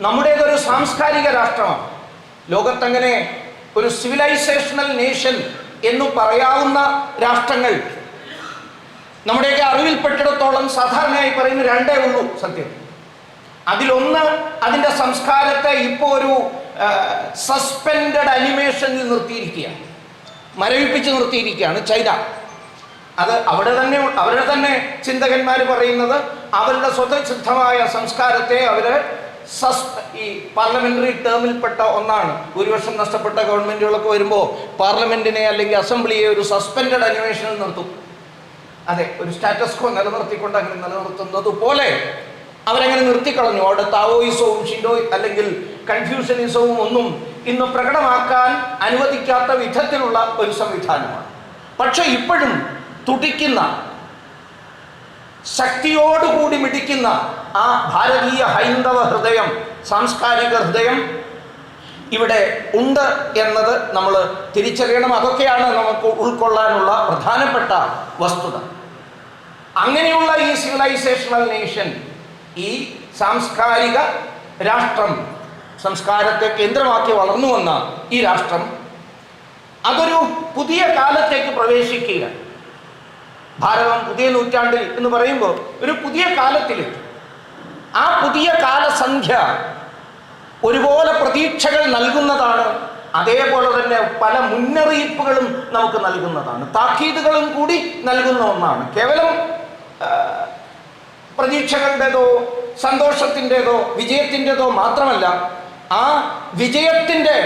നമ്മുടേതൊരു സാംസ്കാരിക രാഷ്ട്രമാണ്. ലോകത്തങ്ങനെ ഒരു സിവിലൈസേഷണൽ നേഷൻ എന്ന് പറയാവുന്ന രാഷ്ട്രങ്ങൾ. നമ്മുടെയൊക്കെ അറിവിൽപ്പെട്ടിടത്തോളം സാധാരണയായി പറയുന്ന രണ്ടേ ഉള്ളൂ സത്യം. അതിലൊന്ന് അതിന്റെ സംസ്കാരത്തെ ഇപ്പോൾ ഒരു സസ്പെൻഡഡ് അനിമേഷനിൽ നിർത്തിയിരിക്കുകയാണ്. മരവിപ്പിച്ച് നിർത്തിയിരിക്കുകയാണ് ചൈന. അത് അവിടെ തന്നെ അവരുടെ തന്നെ ചിന്തകന്മാർ പറയുന്നത് അവരുടെ സ്വതസിദ്ധമായ സംസ്കാരത്തെ അവർ ഈ പാർലമെന്ററി ടേമിൽപ്പെട്ട ഒന്നാണ്. ഭൂരിപക്ഷം നഷ്ടപ്പെട്ട ഗവൺമെന്റുകളൊക്കെ വരുമ്പോൾ പാർലമെന്റിനെ അല്ലെങ്കിൽ അസംബ്ലിയെ ഒരു സസ്പെൻഡഡ് അന്വേഷണം നിർത്തും. അതെ ഒരു സ്റ്റാറ്റസ് കോ നിലനിർത്തിക്കൊണ്ട് അങ്ങനെ നിലനിർത്തുന്നത് പോലെ അവരങ്ങനെ നിർത്തിക്കളഞ്ഞു. അവിടെ താവോയിസവും ഷിൻഡോ അല്ലെങ്കിൽ കൺഫ്യൂഷനിസവും ഒന്നും ഇന്ന് പ്രകടമാക്കാൻ അനുവദിക്കാത്ത വിധത്തിലുള്ള ഒരു സംവിധാനമാണ്. പക്ഷേ ഇപ്പോഴും തുടിക്കുന്ന ശക്തിയോടുകൂടി മിടിക്കുന്ന ആ ഭാരതീയ ഹൈന്ദവ ഹൃദയം സാംസ്കാരിക ഹൃദയം ഇവിടെ ഉണ്ട് എന്നത് നമ്മൾ തിരിച്ചറിയണം. അതൊക്കെയാണ് നമുക്ക് ഉൾക്കൊള്ളാനുള്ള പ്രധാനപ്പെട്ട വസ്തുത. അങ്ങനെയുള്ള ഈ സിവിലൈസേഷണൽ നേഷൻ ഈ സാംസ്കാരിക രാഷ്ട്രം സംസ്കാരത്തെ കേന്ദ്രമാക്കി വളർന്നു വന്ന ഈ രാഷ്ട്രം അതൊരു പുതിയ കാലത്തേക്ക് പ്രവേശിക്കുക ഭാരതം പുതിയ നൂറ്റാണ്ടിൽ എന്ന് പറയുമ്പോൾ ഒരു പുതിയ കാലത്തിൽ ആ പുതിയ കാലസന്ധ്യ ഒരുപോലെ പ്രതീക്ഷകൾ നൽകുന്നതാണ്. അതേപോലെ തന്നെ പല മുന്നറിയിപ്പുകളും നമുക്ക് നൽകുന്നതാണ്. താക്കീതുകളും കൂടി നൽകുന്ന ഒന്നാണ്. കേവലം പ്രതീക്ഷകളുടേതോ സന്തോഷത്തിന്റെതോ വിജയത്തിന്റെതോ മാത്രമല്ല ആ വിജയത്തിന്റെ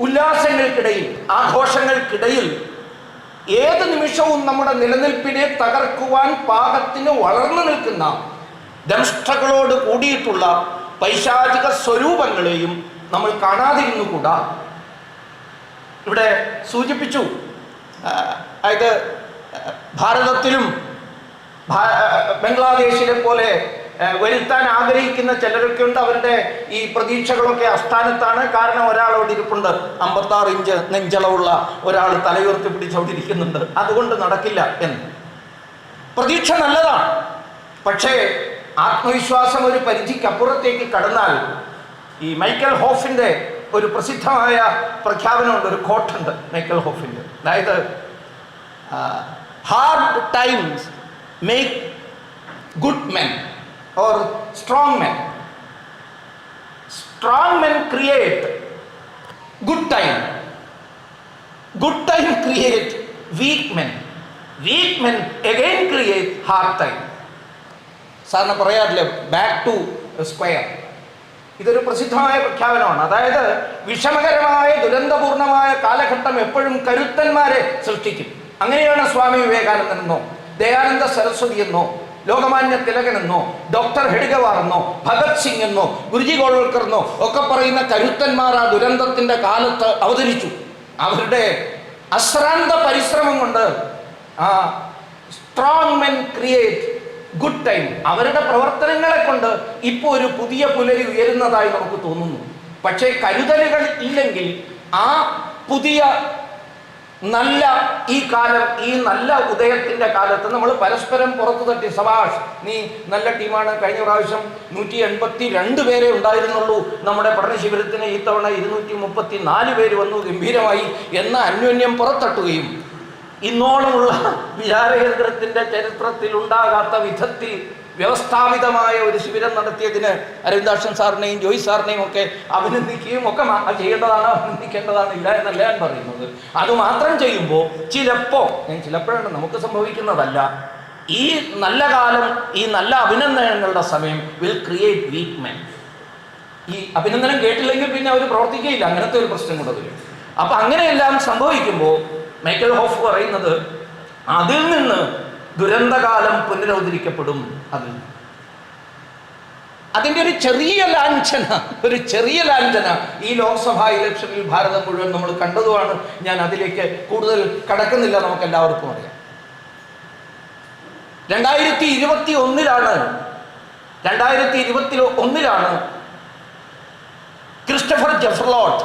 ഉല്ലാസങ്ങൾക്കിടയിൽ ആഘോഷങ്ങൾക്കിടയിൽ ഏത് നിമിഷവും നമ്മുടെ നിലനിൽപ്പിനെ തകർക്കുവാൻ പാകത്തിന് വളർന്നു നിൽക്കുന്ന ദംഷ്ടകളോട് കൂടിയിട്ടുള്ള പൈശാചിക സ്വരൂപങ്ങളെയും നമ്മൾ കാണാതിരുന്നുകൂടാ? ഇവിടെ സൂചിപ്പിച്ചു അതായത് ഭാരതത്തിലും ബംഗ്ലാദേശിലെ പോലെ വരുത്താൻ ആഗ്രഹിക്കുന്ന ചിലരൊക്കെ ഉണ്ട് അവരുടെ ഈ പ്രതീക്ഷകളൊക്കെ അസ്ഥാനത്താണ്. കാരണം ഒരാൾ അവിടെ ഇരിപ്പുണ്ട്. അമ്പത്താറ് ഇഞ്ച് നെഞ്ചളവുള്ള ഒരാൾ തലയുയർത്തി പിടിച്ച് അവിടെ ഇരിക്കുന്നുണ്ട്. അതുകൊണ്ട് നടക്കില്ല എന്ന്. പ്രതീക്ഷ നല്ലതാണ്. പക്ഷേ ആത്മവിശ്വാസം ഒരു പരിധിക്കപ്പുറത്തേക്ക് കടന്നാൽ ഈ മൈക്കൽ ഹോഫിന്റെ ഒരു പ്രസിദ്ധമായ പ്രഖ്യാപനമുണ്ട്. ഒരു കോട്ടുണ്ട് മൈക്കൽ ഹോഫിന്റെ അതായത് hard times make good men or strong men. Strong men create good time. Good time create weak men. Weak men again create hard time. സാറിന് പറയാറില്ലേ ബാക്ക് ടു സ്ക്വയർ ഇതൊരു പ്രസിദ്ധമായ പ്രഖ്യാപനമാണ്. അതായത് വിഷമകരമായ ദുരന്തപൂർണമായ കാലഘട്ടം എപ്പോഴും കരുത്തന്മാരെ സൃഷ്ടിക്കും. അങ്ങനെയാണ് സ്വാമി വിവേകാനന്ദനെന്നോ ദയാനന്ദ സരസ്വതി എന്നോ ലോകമാന്യ തിലകൻ എന്നോ ഡോക്ടർ ഹെഡ്ഗവാർ എന്നോ ഭഗത് സിംഗ് എന്നോ ഗുരുജി ഗോൾവൽക്കർ എന്നോ ഒക്കെ പറയുന്ന കരുത്തന്മാർ ആ ദുരന്തത്തിന്റെ കാലത്ത് അവതരിച്ചു. അവരുടെ അശ്രാന്ത പരിശ്രമം കൊണ്ട് ആ strong men create good time അവരുടെ പ്രവർത്തനങ്ങളെ കൊണ്ട് ഇപ്പോൾ ഒരു പുതിയ പുലരി ഉയരുന്നതായി നമുക്ക് തോന്നുന്നു. പക്ഷേ കരുതലുകൾ ഇല്ലെങ്കിൽ ആ പുതിയ നല്ല ഈ കാലം ഈ നല്ല ഉദയത്തിന്റെ കാലത്ത് നമ്മൾ പരസ്പരം പുറത്തു തട്ടി. സഭാഷ് നീ നല്ല ടീമാണ്. കഴിഞ്ഞ പ്രാവശ്യം നൂറ്റി എൺപത്തി രണ്ട് പേരെ ഉണ്ടായിരുന്നുള്ളൂ. നമ്മുടെ പഠന ശിബിരത്തിന് ഈ തവണ ഇരുന്നൂറ്റി മുപ്പത്തി നാല് പേര് വന്നു ഗംഭീരമായി. എന്ന അന്യോന്യം പുറത്തട്ടുകയും ഇന്നോളമുള്ള വിചാരകേന്ദ്രത്തിന്റെ ചരിത്രത്തിൽ ഉണ്ടാകാത്ത വിധത്തിൽ വ്യവസ്ഥാപിതമായ ഒരു ശിബിരം നടത്തിയതിന് അരവിന്ദാക്ഷൻ സാറിനെയും ജോയിസ് സാറിനെയും ഒക്കെ അഭിനന്ദിക്കുകയും ഒക്കെ ചെയ്യേണ്ടതാണ് അഭിനന്ദിക്കേണ്ടതാണ് ഇല്ല എന്നല്ല ഞാൻ പറയുന്നത്. അതുമാത്രം ചെയ്യുമ്പോൾ ചിലപ്പോൾ ഞാൻ ചിലപ്പോഴാണ് നമുക്ക് സംഭവിക്കുന്നതല്ല ഈ നല്ല കാലം ഈ നല്ല അഭിനന്ദനങ്ങളുടെ സമയം വിൽ ക്രിയേറ്റ് വീക്ക് മെൻ ഈ അഭിനന്ദനം കേട്ടില്ലെങ്കിൽ പിന്നെ അവർ പ്രവർത്തിക്കുകയില്ല. അങ്ങനത്തെ ഒരു പ്രശ്നം കൂടെ വരും. അപ്പം അങ്ങനെയെല്ലാം സംഭവിക്കുമ്പോൾ മൈക്കൽ ഹോഫ് പറയുന്നത് അതിൽ നിന്ന് ദുരന്തകാലം പുനരവതരിക്കപ്പെടും അതിൽ അതിന്റെ ഒരു ചെറിയ ലാഞ്ചന ഒരു ചെറിയ ലാഞ്ചന ഈ ലോക്സഭാ ഇലക്ഷനിൽ ഭാരതം മുഴുവൻ നമ്മൾ കണ്ടതുമാണ്. ഞാൻ അതിലേക്ക് കൂടുതൽ കടക്കുന്നില്ല നമുക്ക് എല്ലാവർക്കും അറിയാം. രണ്ടായിരത്തി ഇരുപത്തി ഒന്നിലാണ് രണ്ടായിരത്തി ഇരുപത്തി ഒന്നിലാണ് ക്രിസ്റ്റഫർ ജെഫർലോട്ട്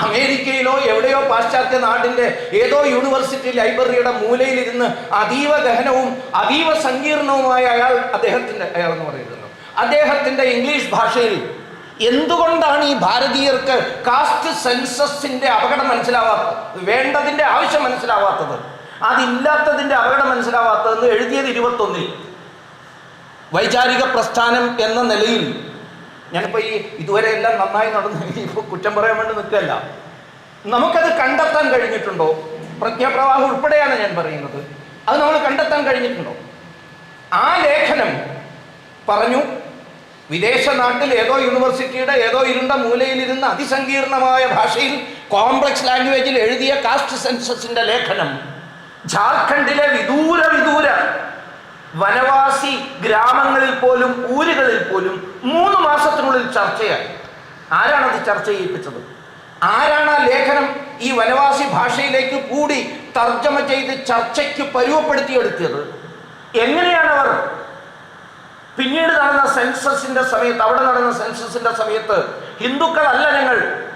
അമേരിക്കയിലോ എവിടെയോ പാശ്ചാത്യ നാടിന്റെ ഏതോ യൂണിവേഴ്സിറ്റി ലൈബ്രറിയുടെ മൂലയിലിരുന്ന് അതീവ ഗഹനവും അതീവ സങ്കീർണവുമായ അയാൾ അദ്ദേഹത്തിന്റെ അയാൾ എന്ന് പറയുന്നു അദ്ദേഹത്തിന്റെ ഇംഗ്ലീഷ് ഭാഷയിൽ എന്തുകൊണ്ടാണ് ഈ ഭാരതീയർക്ക് കാസ്റ്റ് സെൻസസിന്റെ അപകടം മനസ്സിലാവാത്തത്? വേണ്ടതിന്റെ ആവശ്യം മനസ്സിലാവാത്തത്? അതില്ലാത്തതിന്റെ അപകടം മനസ്സിലാവാത്തതെന്ന് എഴുതിയത് ഇരുപത്തൊന്നിൽ. വൈചാരിക പ്രസ്ഥാനം എന്ന നിലയിൽ ഞാനിപ്പോൾ ഈ ഇതുവരെ എല്ലാം നന്നായി നടന്നു ഇപ്പോൾ കുറ്റം പറയാൻ വേണ്ടി നിൽക്കല്ല നമുക്കത് കണ്ടെത്താൻ കഴിഞ്ഞിട്ടുണ്ടോ? പ്രജ്ഞാപ്രവാഹം ഉൾപ്പെടെയാണ് ഞാൻ പറയുന്നത്. അത് നമ്മൾ കണ്ടെത്താൻ കഴിഞ്ഞിട്ടുണ്ടോ? ആ ലേഖനം പറഞ്ഞു വിദേശ നാട്ടിൽ ഏതോ യൂണിവേഴ്സിറ്റിയുടെ ഏതോ ഇരുണ്ട മൂലയിലിരുന്ന അതിസങ്കീർണമായ ഭാഷയിൽ കോംപ്ലക്സ് ലാംഗ്വേജിൽ എഴുതിയ കാസ്റ്റ് സെൻസസിന്റെ ലേഖനം. ജാർഖണ്ഡിലെ വിദൂര വിദൂര വനവാസി ഗ്രാമങ്ങളിൽ പോലും ഊരുകളിൽ പോലും മൂന്ന് മാസത്തിനുള്ളിൽ ചർച്ചയായി. ആരാണത് ചർച്ച ചെയ്യിപ്പിച്ചത്? ആരാണ് ആ ലേഖനം ഈ വനവാസി ഭാഷയിലേക്ക് കൂടി തർജമ ചെയ്ത് ചർച്ചയ്ക്ക് പരുവപ്പെടുത്തിയെടുത്തത്? എങ്ങനെയാണ് അവർ? പിന്നീട് നടന്ന സെൻസസിന്റെ സമയത്ത് അവിടെ നടന്ന സെൻസസിന്റെ സമയത്ത് ഹിന്ദുക്കളല്ല ഞങ്ങൾ.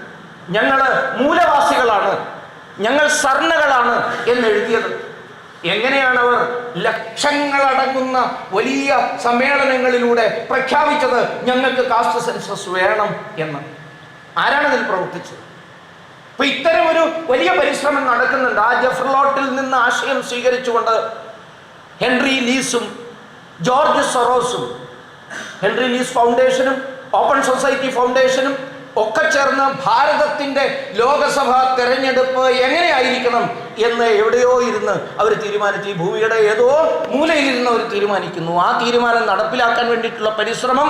ഞങ്ങൾ മൂലവാസികളാണ്. ഞങ്ങൾ സർണകളാണ് എന്ന് എഴുതിയത് എങ്ങനെയാണ് അവർ ലക്ഷങ്ങളടങ്ങുന്ന വലിയ സമ്മേളനങ്ങളിലൂടെ പ്രഖ്യാപിച്ചത് ഞങ്ങൾക്ക് കാസ്റ്റ് സെൻസസ് വേണം എന്ന്? ആരാണ് ഇതിൽ പ്രവർത്തിച്ചത്? അപ്പൊ ഇത്തരം ഒരു വലിയ പരിശ്രമം നടക്കുന്നുണ്ട്. ആ ജഫർലോട്ടിൽ നിന്ന് ആശയം സ്വീകരിച്ചുകൊണ്ട് ഹെൻറി ലീസും ജോർജ് സൊറോസും ഹെൻറി ലീസ് ഫൗണ്ടേഷനും ഓപ്പൺ സൊസൈറ്റി ഫൗണ്ടേഷനും ഒക്കെ ചേർന്ന് ഭാരതത്തിന്റെ ലോകസഭാ തെരഞ്ഞെടുപ്പ് എങ്ങനെയായിരിക്കണം എന്ന് എവിടെയോ ഇരുന്ന് അവർ തീരുമാനിച്ചു. ഈ ഭൂമിയുടെ ഏതോ മൂലയിലിരുന്ന് അവർ തീരുമാനിക്കുന്നു. ആ തീരുമാനം നടപ്പിലാക്കാൻ വേണ്ടിയിട്ടുള്ള പരിശ്രമം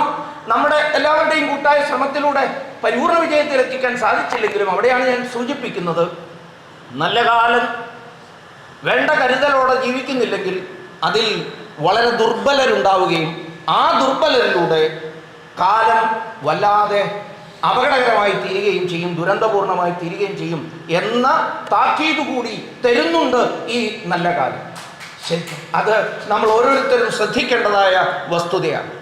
നമ്മുടെ എല്ലാവരുടെയും കൂട്ടായ ശ്രമത്തിലൂടെ പരിപൂർണ വിജയത്തിലെത്തിക്കാൻ സാധിച്ചില്ലെങ്കിലും അവിടെയാണ് ഞാൻ സൂചിപ്പിക്കുന്നത്. നല്ല കാലം വേണ്ട കരുതലോടെ ജീവിക്കുന്നില്ലെങ്കിൽ അതിൽ വളരെ ദുർബലരുണ്ടാവുകയും ആ ദുർബലരിലൂടെ കാലം വല്ലാതെ അപകടകരമായി തീരുകയും ചെയ്യും ദുരന്തപൂർണമായി തീരുകയും ചെയ്യും എന്ന താക്കീത് കൂടി തരുന്നുണ്ട് ഈ നല്ല കാലം. ശരി അത് നമ്മൾ ഓരോരുത്തരും ശ്രദ്ധിക്കേണ്ടതായ വസ്തുതയാണ്.